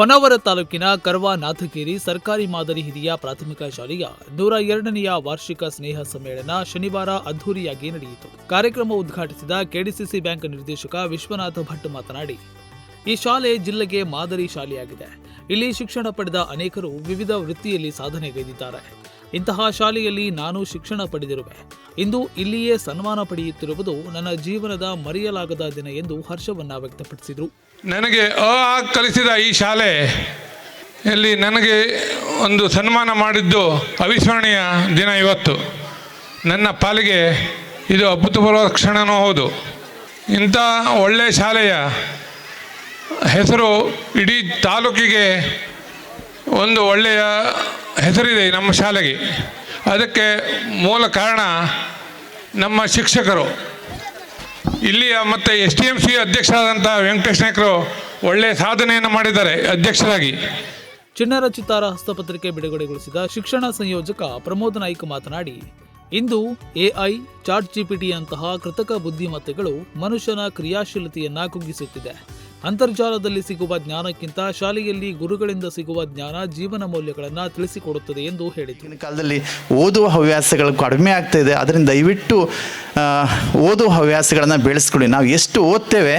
ಹೊನ್ನಾವರ ತಾಲೂಕಿನ ಕರ್ವಾ ಸರ್ಕಾರಿ ಮಾದರಿ ಹಿರಿಯ ಪ್ರಾಥಮಿಕ ಶಾಲೆಯ ನೂರ ಎರಡನೆಯ ವಾರ್ಷಿಕ ಸ್ನೇಹ ಸಮ್ಮೇಳನ ಶನಿವಾರ ಅದ್ದೂರಿಯಾಗಿ ನಡೆಯಿತು. ಕಾರ್ಯಕ್ರಮ ಉದ್ಘಾಟಿಸಿದ ಕೆಡಿಸಿಸಿ ಬ್ಯಾಂಕ್ ನಿರ್ದೇಶಕ ವಿಶ್ವನಾಥ ಭಟ್ ಮಾತನಾಡಿ, ಈ ಶಾಲೆ ಜಿಲ್ಲೆಗೆ ಮಾದರಿ ಶಾಲೆಯಾಗಿದೆ. ಇಲ್ಲಿ ಶಿಕ್ಷಣ ಪಡೆದ ಅನೇಕರು ವಿವಿಧ ವೃತ್ತಿಯಲ್ಲಿ ಸಾಧನೆಗೈದಿದ್ದಾರೆ ಇಂತಹ ಶಾಲೆಯಲ್ಲಿ ನಾನು ಶಿಕ್ಷಣ ಪಡೆದಿರುವೆ. ಇಂದು ಇಲ್ಲಿಯೇ ಸನ್ಮಾನ ಪಡೆಯುತ್ತಿರುವುದು ನನ್ನ ಜೀವನದ ಮರೆಯಲಾಗದ ದಿನ ಎಂದು ಹರ್ಷವನ್ನು ವ್ಯಕ್ತಪಡಿಸಿದರು. ನನಗೆ ಆ ಕಲಿಸಿದ ಈ ಶಾಲೆ ಇಲ್ಲಿ ನನಗೆ ಒಂದು ಸನ್ಮಾನ ಮಾಡಿದ್ದು ಅವಿಸ್ಮರಣೀಯ ದಿನ ಇವತ್ತು. ನನ್ನ ಪಾಲಿಗೆ ಇದು ಅಭೂತಪೂರ್ವ ಕ್ಷಣನೂ ಹೌದು. ಇಂಥ ಒಳ್ಳೆಯ ಶಾಲೆಯ ಹೆಸರು ಇಡೀ ತಾಲೂಕಿಗೆ ಒಂದು ಒಳ್ಳೆಯ ಹೆಸರಿದೆ ನಮ್ಮ ಶಾಲೆಗೆ. ಅದಕ್ಕೆ ಮೂಲ ಕಾರಣ ನಮ್ಮ ಶಿಕ್ಷಕರು. ಇಲ್ಲಿಯ ಮತ್ತು ಎಸ್ ಟಿ ಎಂ ಸಿ ಅಧ್ಯಕ್ಷರಾದಂಥ ವೆಂಕಟೇಶ್ ನಾಯ್ಕರು ಒಳ್ಳೆಯ ಸಾಧನೆಯನ್ನು ಮಾಡಿದ್ದಾರೆ, ಅಧ್ಯಕ್ಷರಾಗಿ. ಚಿನ್ನರಚಿತಾರ ಹಸ್ತಪತ್ರಿಕೆ ಬಿಡುಗಡೆಗೊಳಿಸಿದ ಶಿಕ್ಷಣ ಸಂಯೋಜಕ ಪ್ರಮೋದ್ ನಾಯ್ಕ ಮಾತನಾಡಿ, ಇಂದು ಎಐ ಚಾಟ್ ಜಿಪಿಟಿಯಂತಹ ಕೃತಕ ಬುದ್ಧಿಮತ್ತೆಗಳು ಮನುಷ್ಯನ ಕ್ರಿಯಾಶೀಲತೆಯನ್ನ ಕುಗ್ಗಿಸುತ್ತಿದೆ. ಅಂತರ್ಜಾಲದಲ್ಲಿ ಸಿಗುವ ಜ್ಞಾನಕ್ಕಿಂತ ಶಾಲೆಯಲ್ಲಿ ಗುರುಗಳಿಂದ ಸಿಗುವ ಜ್ಞಾನ ಜೀವನ ಮೌಲ್ಯಗಳನ್ನು ತಿಳಿಸಿಕೊಡುತ್ತದೆ ಎಂದು ಹೇಳಿದರು. ಕಾಲದಲ್ಲಿ ಓದುವ ಹವ್ಯಾಸಗಳು ಕಡಿಮೆ ಆಗ್ತಾ ಇದೆ. ಅದರಿಂದ ದಯವಿಟ್ಟು ಆ, ಓದುವ ಹವ್ಯಾಸಗಳನ್ನು ಬೆಳೆಸ್ಕೊಳ್ಳಿ. ನಾವು ಎಷ್ಟು ಓದ್ತೇವೆ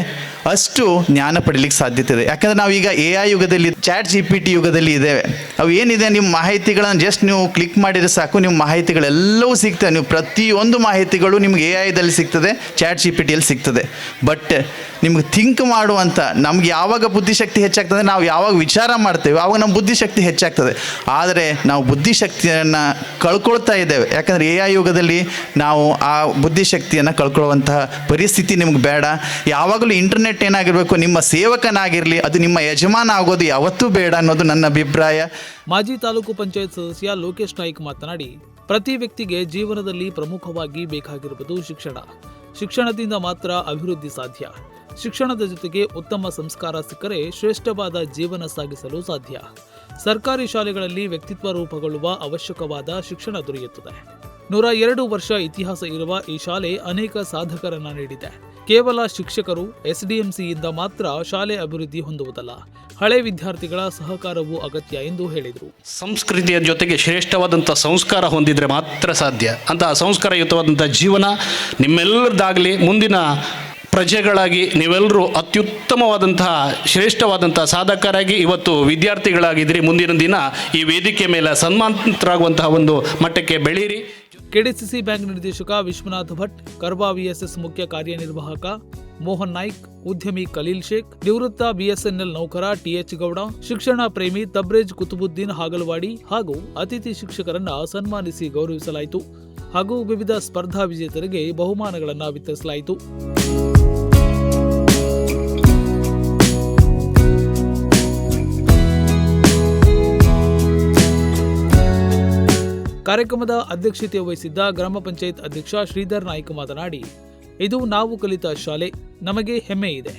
ಅಷ್ಟು ಜ್ಞಾನ ಪಡೀಲಿಕ್ಕೆ ಸಾಧ್ಯತೆ ಇದೆ. ಯಾಕಂದರೆ ಈಗ ಎ ಐ ಯುಗದಲ್ಲಿ ಚಾಟ್ ಜಿ ಪಿ ಟಿ ಯುಗದಲ್ಲಿ ಇದ್ದೇವೆ. ಅವು ಏನಿದೆ ನಿಮ್ಮ ಮಾಹಿತಿಗಳನ್ನು ಜಸ್ಟ್ ನೀವು ಕ್ಲಿಕ್ ಮಾಡಿದರೆ ಸಾಕು ನಿಮ್ಮ ಮಾಹಿತಿಗಳೆಲ್ಲವೂ ಸಿಗ್ತವೆ. ನೀವು ಪ್ರತಿಯೊಂದು ಮಾಹಿತಿಗಳು ನಿಮ್ಗೆ ಎ ಐದಲ್ಲಿ ಸಿಗ್ತದೆ ಚಾಟ್ ಜಿ ಪಿ ಟಿಯಲ್ಲಿ ಸಿಗ್ತದೆ. ಬಟ್ ನಿಮ್ಗೆ ಥಿಂಕ್ ಮಾಡುವಂಥ ನಮ್ಗೆ ಯಾವಾಗ ಬುದ್ಧಿಶಕ್ತಿ ಹೆಚ್ಚಾಗ್ತದೆ ನಾವು ಯಾವಾಗ ವಿಚಾರ ಮಾಡ್ತೇವೆ ಆವಾಗ ನಮ್ಮ ಬುದ್ಧಿಶಕ್ತಿ ಹೆಚ್ಚಾಗ್ತದೆ. ಆದರೆ ನಾವು ಬುದ್ಧಿಶಕ್ತಿಯನ್ನು ಕಳ್ಕೊಳ್ತಾ ಇದ್ದೇವೆ. ಯಾಕಂದರೆ ಎ ಐ ಯುಗದಲ್ಲಿ ನಾವು ಆ ಬುದ್ಧಿಶಕ್ತಿಯನ್ನು ಕಳ್ಕೊಳ್ಳುವಂತಹ ಪರಿಸ್ಥಿತಿ ನಿಮ್ಗೆ ಬೇಡ. ಯಾವಾಗಲೂ ಇಂಟರ್ನೆಟ್ ಏನಾಗಿರಬೇಕು, ನಿಮ್ಮ ಸೇವಕನಾಗಿರಲಿ, ಅದು ನಿಮ್ಮ ಯಜಮಾನ ಆಗೋದು ಯಾವತ್ತೂ ಬೇಡ ಅನ್ನೋದು ನನ್ನ ಅಭಿಪ್ರಾಯ. ಮಾಜಿ ತಾಲೂಕು ಪಂಚಾಯತ್ ಸದಸ್ಯ ಲೋಕೇಶ್ ನಾಯ್ಕ್ ಮಾತನಾಡಿ, ಪ್ರತಿ ವ್ಯಕ್ತಿಗೆ ಜೀವನದಲ್ಲಿ ಪ್ರಮುಖವಾಗಿ ಬೇಕಾಗಿರುವುದು ಶಿಕ್ಷಣ. ಶಿಕ್ಷಣದಿಂದ ಮಾತ್ರ ಅಭಿವೃದ್ಧಿ ಸಾಧ್ಯ. ಶಿಕ್ಷಣದ ಜೊತೆಗೆ ಉತ್ತಮ ಸಂಸ್ಕಾರ ಸಿಕ್ಕರೆ ಶ್ರೇಷ್ಠವಾದ ಜೀವನ ಸಾಗಿಸಲು ಸಾಧ್ಯ. ಸರ್ಕಾರಿ ಶಾಲೆಗಳಲ್ಲಿ ವ್ಯಕ್ತಿತ್ವ ರೂಪುಗೊಳ್ಳುವ ಅವಶ್ಯಕವಾದ ಶಿಕ್ಷಣ ದೊರೆಯುತ್ತದೆ. ನೂರ ಎರಡು ವರ್ಷ ಇತಿಹಾಸ ಇರುವ ಈ ಶಾಲೆ ಅನೇಕ ಸಾಧಕರನ್ನ ನೀಡಿದೆ. ಕೇವಲ ಶಿಕ್ಷಕರು, ಎಸ್ಡಿಎಂಸಿಯಿಂದ ಮಾತ್ರ ಶಾಲೆ ಅಭಿವೃದ್ಧಿ ಹೊಂದುವುದಲ್ಲ, ಹಳೆ ವಿದ್ಯಾರ್ಥಿಗಳ ಸಹಕಾರವೂ ಅಗತ್ಯ ಎಂದು ಹೇಳಿದರು. ಸಂಸ್ಕೃತಿಯ ಜೊತೆಗೆ ಶ್ರೇಷ್ಠವಾದಂಥ ಸಂಸ್ಕಾರ ಹೊಂದಿದರೆ ಮಾತ್ರ ಸಾಧ್ಯ. ಅಂತಹ ಸಂಸ್ಕಾರಯುತವಾದಂಥ ಜೀವನ ನಿಮ್ಮೆಲ್ಲರದಾಗಲಿ ಮುಂದಿನ ಪ್ರಜೆಗಳಾಗಿ ನೀವೆಲ್ಲರೂ ಅತ್ಯುತ್ತಮವಾದಂತಹ ಶ್ರೇಷ್ಠವಾದಂತಹ ಸಾಧಕರಾಗಿ ಇವತ್ತು ವಿದ್ಯಾರ್ಥಿಗಳಾಗಿದ್ದೀರಿ. ಮುಂದಿನ ದಿನ ಈ ವೇದಿಕೆ ಮೇಲೆ ಸನ್ಮಾನಿತರಾಗುವಂತಹ ಒಂದು ಮಟ್ಟಕ್ಕೆ ಬೆಳೀರಿ. ಕೆಡಿಸಿಸಿ ಬ್ಯಾಂಕ್ ನಿರ್ದೇಶಕ ವಿಶ್ವನಾಥ್ ಭಟ್, ಕರ್ಬಾ ವಿಎಸ್ಎಸ್ ಮುಖ್ಯ ಕಾರ್ಯನಿರ್ವಾಹಕ ಮೋಹನ್ ನಾಯ್ಕ್, ಉದ್ಯಮಿ ಖಲೀಲ್ ಶೇಖ್, ನಿವೃತ್ತ ಬಿಎಸ್ಎನ್ಎಲ್ ನೌಕರ ಟಿಎಚ್ ಗೌಡ, ಶಿಕ್ಷಣ ಪ್ರೇಮಿ ತಬ್ರೇಜ್ ಕುತುಬುದ್ದೀನ್ ಹಾಗಲವಾಡಿ ಹಾಗೂ ಅತಿಥಿ ಶಿಕ್ಷಕರನ್ನ ಸನ್ಮಾನಿಸಿ ಗೌರವಿಸಲಾಯಿತು ಹಾಗೂ ವಿವಿಧ ಸ್ಪರ್ಧಾ ವಿಜೇತರಿಗೆ ಬಹುಮಾನಗಳನ್ನು ವಿತರಿಸಲಾಯಿತು. ಕಾರ್ಯಕ್ರಮದ ಅಧ್ಯಕ್ಷತೆ ವಹಿಸಿದ್ದ ಗ್ರಾಮ ಪಂಚಾಯತ್ ಅಧ್ಯಕ್ಷ ಶ್ರೀಧರ್ ನಾಯ್ಕ ಮಾತನಾಡಿ, ಇದು ನಾವು ಕಲಿತ ಶಾಲೆ, ನಮಗೆ ಹೆಮ್ಮೆ ಇದೆ.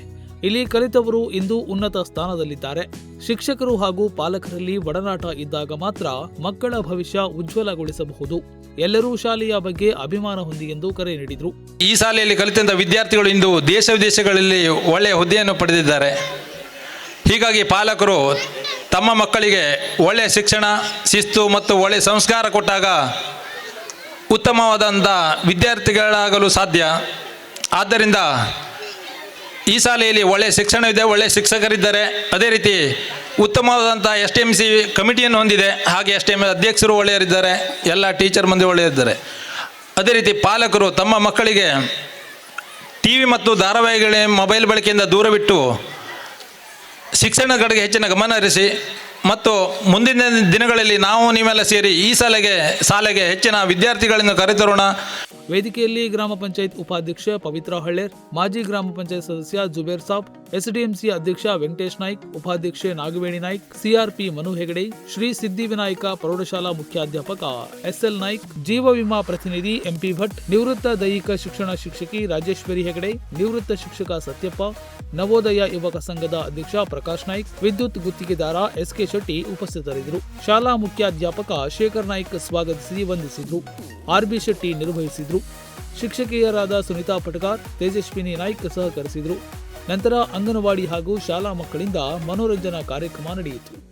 ಇಲ್ಲಿ ಕಲಿತವರು ಇಂದು ಉನ್ನತ ಸ್ಥಾನದಲ್ಲಿದ್ದಾರೆ. ಶಿಕ್ಷಕರು ಹಾಗೂ ಪಾಲಕರಲ್ಲಿ ಒಡನಾಟ ಇದ್ದಾಗ ಮಾತ್ರ ಮಕ್ಕಳ ಭವಿಷ್ಯ ಉಜ್ವಲಗೊಳಿಸಬಹುದು. ಎಲ್ಲರೂ ಶಾಲೆಯ ಬಗ್ಗೆ ಅಭಿಮಾನ ಹೊಂದಿ ಎಂದು ಕರೆ ನೀಡಿದರು. ಈ ಶಾಲೆಯಲ್ಲಿ ಕಲಿತಂಥ ವಿದ್ಯಾರ್ಥಿಗಳು ಇಂದು ದೇಶ ವಿದೇಶಗಳಲ್ಲಿ ಒಳ್ಳೆಯ ಹುದ್ದೆಯನ್ನು ಪಡೆದಿದ್ದಾರೆ. ಹೀಗಾಗಿ ಪಾಲಕರು ತಮ್ಮ ಮಕ್ಕಳಿಗೆ ಒಳ್ಳೆಯ ಶಿಕ್ಷಣ, ಶಿಸ್ತು ಮತ್ತು ಒಳ್ಳೆಯ ಸಂಸ್ಕಾರ ಕೊಟ್ಟಾಗ ಉತ್ತಮವಾದಂಥ ವಿದ್ಯಾರ್ಥಿಗಳಾಗಲು ಸಾಧ್ಯ. ಆದ್ದರಿಂದ ಈ ಶಾಲೆಯಲ್ಲಿ ಒಳ್ಳೆಯ ಶಿಕ್ಷಣವಿದೆ ಒಳ್ಳೆಯ ಶಿಕ್ಷಕರಿದ್ದಾರೆ. ಅದೇ ರೀತಿ ಉತ್ತಮವಾದಂಥ ಎಸ್ ಟಿ ಎಂ ಸಿ ಕಮಿಟಿಯನ್ನು ಹೊಂದಿದೆ. ಹಾಗೆ ಎಸ್ ಟಿ ಎಂ ಅಧ್ಯಕ್ಷರು ಒಳ್ಳೆಯರಿದ್ದಾರೆ, ಎಲ್ಲ ಟೀಚರ್ ಮಂದಿ ಒಳ್ಳೆಯರಿದ್ದಾರೆ. ಅದೇ ರೀತಿ ಪಾಲಕರು ತಮ್ಮ ಮಕ್ಕಳಿಗೆ ಟಿ ವಿ ಮತ್ತು ಧಾರಾವಾಹಿಗಳೇ, ಮೊಬೈಲ್ ಬಳಕೆಯಿಂದ ದೂರವಿಟ್ಟು ಶಿಕ್ಷಣದ ಕಡೆಗೆ ಹೆಚ್ಚಿನ ಗಮನ ಹರಿಸಿ ಮತ್ತು ಮುಂದಿನ ದಿನಗಳಲ್ಲಿ ನಾವು ನೀವೆಲ್ಲ ಸೇರಿ ಈ ಶಾಲೆಗೆ ಶಾಲೆಗೆ ಹೆಚ್ಚಿನ ವಿದ್ಯಾರ್ಥಿಗಳನ್ನು ಕರೆತರೋಣ. ವೇದಿಕೆಯಲ್ಲಿ ಗ್ರಾಮ ಪಂಚಾಯತ್ ಉಪಾಧ್ಯಕ್ಷ ಪವಿತ್ರ ಹಳ್ಳೇರ್ ಮಾಜಿ ಗ್ರಾಮ ಪಂಚಾಯತ್ ಸದಸ್ಯ ಜುಬೇರ್ ಸಾಬ್, ಎಸ್ಡಿಎಂಸಿ ಅಧ್ಯಕ್ಷ ವೆಂಕಟೇಶ್ ನಾಯ್ಕ್, ಉಪಾಧ್ಯಕ್ಷೆ ನಾಗವೇಣಿ ನಾಯ್ಕ್, ಸಿಆರ್ಪಿ ಮನು ಹೆಗಡೆ, ಶ್ರೀ ಸಿದ್ಧಿವಿನಾಯಕ ಪ್ರೌಢಶಾಲಾ ಮುಖ್ಯಾಧ್ಯಾಪಕ ಎಸ್ಎಲ್ ನಾಯ್ಕ್, ಜೀವ ವಿಮಾ ಪ್ರತಿನಿಧಿ ಎಂಪಿ ಭಟ್, ನಿವೃತ್ತ ದೈಹಿಕ ಶಿಕ್ಷಣ ಶಿಕ್ಷಕಿ ರಾಜೇಶ್ವರಿ ಹೆಗಡೆ, ನಿವೃತ್ತ ಶಿಕ್ಷಕ ಸತ್ಯಪ್ಪ, ನವೋದಯ ಯುವಕ ಸಂಘದ ಅಧ್ಯಕ್ಷ ಪ್ರಕಾಶ್ ನಾಯ್ಕ್, ವಿದ್ಯುತ್ ಗುತ್ತಿಗೆದಾರ ಎಸ್ಕೆ ಶೆಟ್ಟಿ ಉಪಸ್ಥಿತರಿದ್ದರು. ಶಾಲಾ ಮುಖ್ಯಾಧ್ಯಾಪಕ ಶೇಖರ್ ನಾಯ್ಕ್ ಸ್ವಾಗತಿಸಿ ವಂದಿಸಿದ್ರು. ಆರ್ಬಿ ಶೆಟ್ಟಿ ನಿರ್ವಹಿಸಿದ್ರು. ಶಿಕ್ಷಕಿಯರಾದ ಸುನಿತಾ ಪಟಕಾರ್ ತೇಜಸ್ವಿನಿ ನಾಯ್ಕ್ ಸಹಕರಿಸಿದರು. ನಂತರ ಅಂಗನವಾಡಿ ಹಾಗೂ ಶಾಲಾ ಮಕ್ಕಳಿಂದ ಮನೋರಂಜನಾ ಕಾರ್ಯಕ್ರಮ ನಡೆಯಿತು.